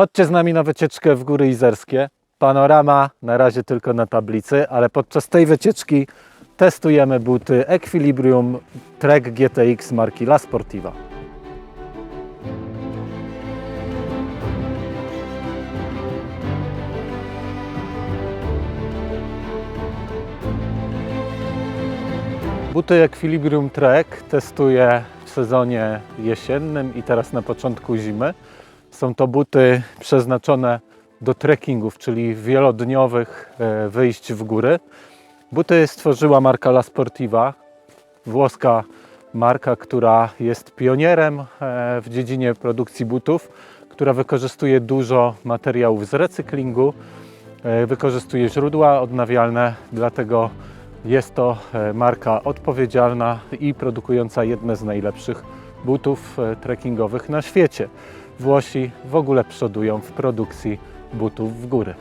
Chodźcie z nami na wycieczkę w Góry Izerskie. Panorama na razie tylko na tablicy, ale podczas tej wycieczki testujemy buty Equilibrium Trek GTX marki La Sportiva. Buty Equilibrium Trek testuję w sezonie jesiennym i teraz na początku zimy. Są to buty przeznaczone do trekkingów, czyli wielodniowych e, wyjść w góry. Buty stworzyła marka La Sportiva, włoska marka, która jest pionierem e, w dziedzinie produkcji butów, która wykorzystuje dużo materiałów z recyklingu, e, wykorzystuje źródła odnawialne, dlatego jest to marka odpowiedzialna i produkująca jedne z najlepszych butów e, trekkingowych na świecie. Włosi w ogóle przodują w produkcji butów w góry.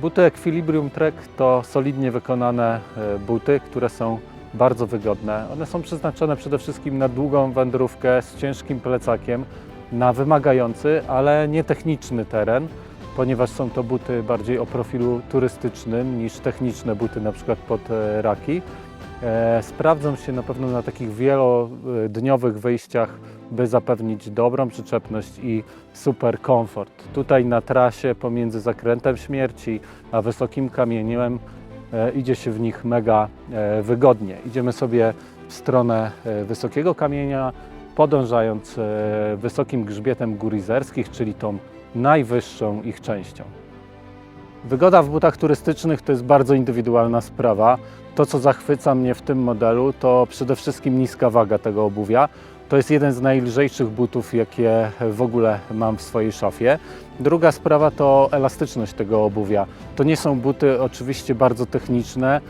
Buty Equilibrium Trek to solidnie wykonane e, buty, które są bardzo wygodne. One są przeznaczone przede wszystkim na długą wędrówkę z ciężkim plecakiem, na wymagający, ale nie techniczny teren, ponieważ są to buty bardziej o profilu turystycznym niż techniczne buty na przykład pod e, raki. E, Sprawdzą się na pewno na takich wielodniowych wyjściach, by zapewnić dobrą przyczepność i super komfort. Tutaj na trasie pomiędzy zakrętem śmierci a wysokim kamieniem e, idzie się w nich mega wygodnie. Idziemy sobie w stronę wysokiego kamienia, podążając e, wysokim grzbietem gór izerskich, czyli tą najwyższą ich częścią. Wygoda w butach turystycznych to jest bardzo indywidualna sprawa. To, co zachwyca mnie w tym modelu, to przede wszystkim niska waga tego obuwia. To jest jeden z najlżejszych butów, jakie w ogóle mam w swojej szafie. Druga sprawa to elastyczność tego obuwia. To nie są buty oczywiście bardzo techniczne,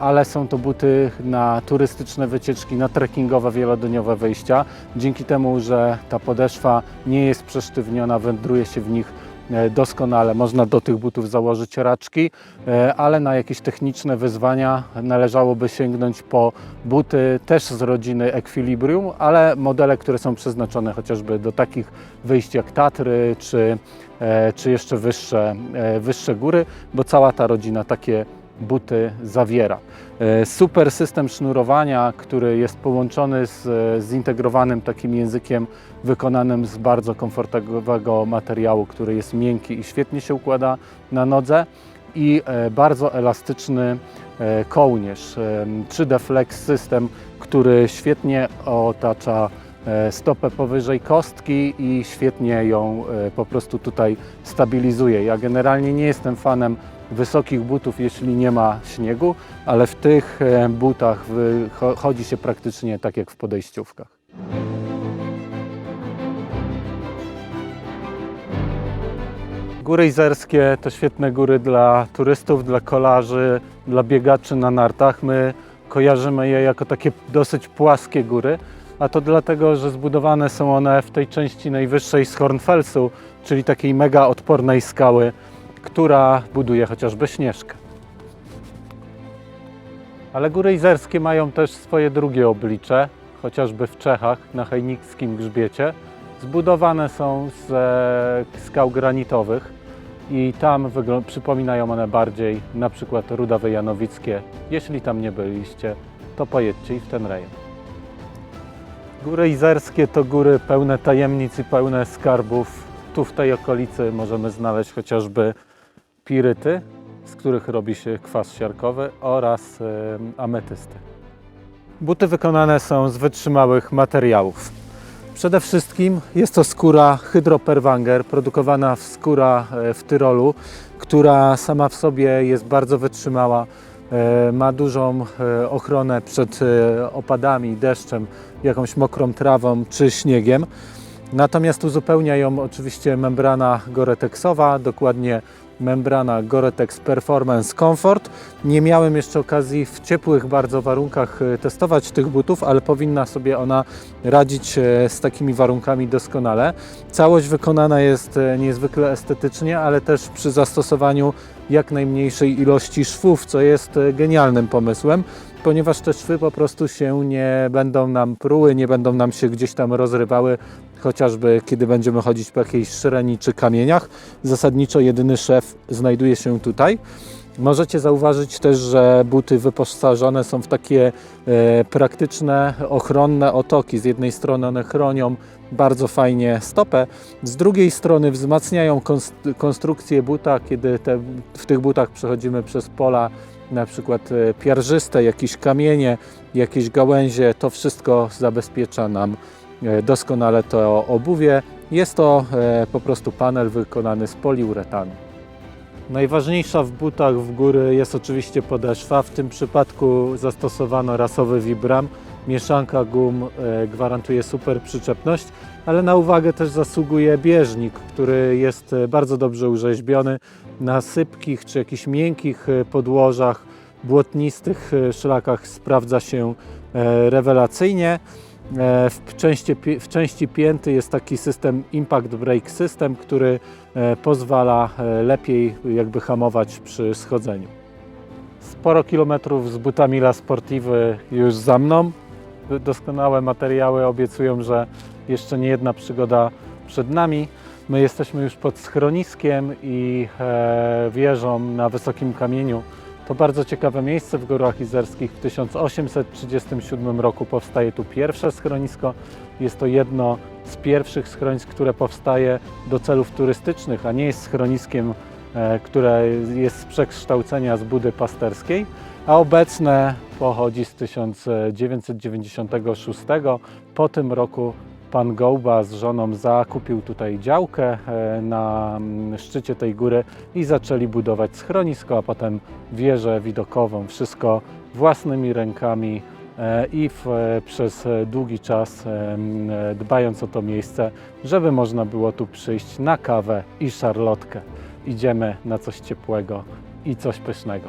ale są to buty na turystyczne wycieczki, na trekkingowe, wielodniowe wyjścia. Dzięki temu, że ta podeszwa nie jest przesztywniona, wędruje się w nich e, doskonale. Można do tych butów założyć raczki, e, ale na jakieś techniczne wyzwania należałoby sięgnąć po buty też z rodziny Equilibrium, ale modele, które są przeznaczone chociażby do takich wyjść jak Tatry czy, e, czy jeszcze wyższe, e, wyższe góry, bo cała ta rodzina takie buty zawiera. E, Super system sznurowania, który jest połączony z zintegrowanym takim językiem wykonanym z bardzo komfortowego materiału, który jest miękki i świetnie się układa na nodze i e, bardzo elastyczny e, kołnierz. E, 3D Flex system, który świetnie otacza e, stopę powyżej kostki i świetnie ją e, po prostu tutaj stabilizuje. Ja generalnie nie jestem fanem wysokich butów, jeśli nie ma śniegu, ale w tych e, butach chodzi się praktycznie tak jak w podejściówkach. Góry Izerskie to świetne góry dla turystów, dla kolarzy, dla biegaczy na nartach. My kojarzymy je jako takie dosyć płaskie góry, a to dlatego, że zbudowane są one w tej części najwyższej z Hornfelsu, czyli takiej mega odpornej skały, która buduje chociażby Śnieżkę. Ale góry izerskie mają też swoje drugie oblicze, chociażby w Czechach na Hejnickim Grzbiecie. Zbudowane są ze skał granitowych i tam przypominają one bardziej na przykład Rudawy Janowickie. Jeśli tam nie byliście, to pojedźcie i w ten rejon. Góry izerskie to góry pełne tajemnic i pełne skarbów. Tu w tej okolicy możemy znaleźć chociażby piryty, z których robi się kwas siarkowy oraz ametysty. Buty wykonane są z wytrzymałych materiałów. Przede wszystkim jest to skóra Hydroperwanger, produkowana w skóra e, w Tyrolu, która sama w sobie jest bardzo wytrzymała. e, Ma dużą e, ochronę przed opadami, deszczem, jakąś mokrą trawą czy śniegiem. Natomiast uzupełnia ją oczywiście membrana goreteksowa, dokładnie membrana Gore-Tex Performance Comfort. Nie miałem jeszcze okazji w ciepłych bardzo warunkach e, testować tych butów, ale powinna sobie ona radzić e, z takimi warunkami doskonale. Całość wykonana jest e, niezwykle estetycznie, ale też przy zastosowaniu jak najmniejszej ilości szwów, co jest genialnym pomysłem, ponieważ te szwy po prostu się nie będą nam pruły, nie będą nam się gdzieś tam rozrywały, chociażby kiedy będziemy chodzić po jakiejś szreni czy kamieniach. Zasadniczo jedyny szef znajduje się tutaj. Możecie zauważyć też, że buty wyposażone są w takie e, praktyczne, ochronne otoki. Z jednej strony one chronią bardzo fajnie stopę, z drugiej strony wzmacniają konst- konstrukcję buta, kiedy te, w tych butach przechodzimy przez pola na przykład e, piarżyste, jakieś kamienie, jakieś gałęzie, to wszystko zabezpiecza nam e, doskonale to obuwie. Jest to e, po prostu panel wykonany z poliuretanu. Najważniejsza w butach w góry jest oczywiście podeszwa. W tym przypadku zastosowano rasowy Vibram. Mieszanka gum e, gwarantuje super przyczepność, ale na uwagę też zasługuje bieżnik, który jest e, bardzo dobrze urzeźbiony na sypkich czy jakichś miękkich e, podłożach, błotnistych szlakach sprawdza się rewelacyjnie. W części, w części pięty jest taki system Impact Brake System, który pozwala lepiej jakby hamować przy schodzeniu. Sporo kilometrów z butami La Sportive już za mną. Doskonałe materiały obiecują, że jeszcze nie jedna przygoda przed nami. My jesteśmy już pod schroniskiem i e, wieżą na wysokim kamieniu. To bardzo ciekawe miejsce w Górach Izerskich. W 1837 roku powstaje tu pierwsze schronisko. Jest to jedno z pierwszych schronisk, które powstaje do celów turystycznych, a nie jest schroniskiem, e, które jest z przekształcenia z budy pasterskiej, a obecne pochodzi z 1996. Po tym roku pan Gołba z żoną zakupił tutaj działkę e, na mm, szczycie tej góry i zaczęli budować schronisko, a potem wieżę widokową. Wszystko własnymi rękami e, i w, przez długi czas dbając o to miejsce, żeby można było tu przyjść na kawę i szarlotkę. Idziemy na coś ciepłego i coś pysznego.